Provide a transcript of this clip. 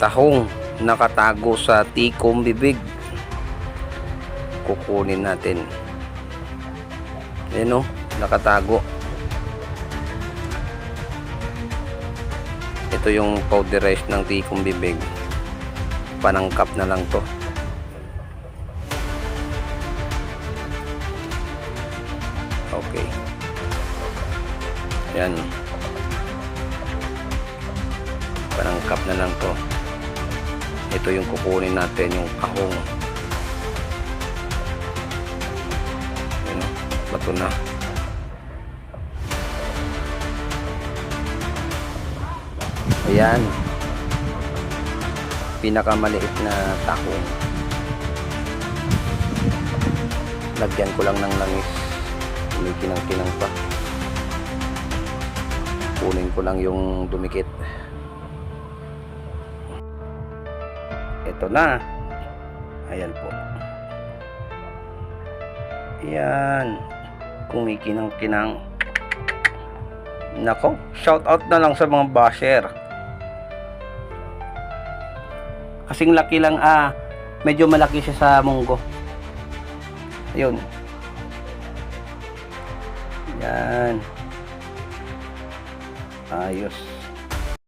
tahong nakatago sa tikom bibig kukunin natin Ayan o, nakatago. Ito yung powderized ng tikong bibig. Panangkap na lang to. Okay. Yan. Panangkap na lang to. Ito yung kukunin natin, yung kahong. Yan o, bato na. Ayan. Pinakamaliit na takong. Lagyan ko lang ng langis. May kinang-kinang pa. Kunin ko lang yung dumikit. Ito na. Ayan po. Ayan. Kumikinang-kinang. Nako, shout out na lang sa mga basher. Kasing laki lang ah, medyo malaki siya sa munggo. Ayun. Yan. Ayos.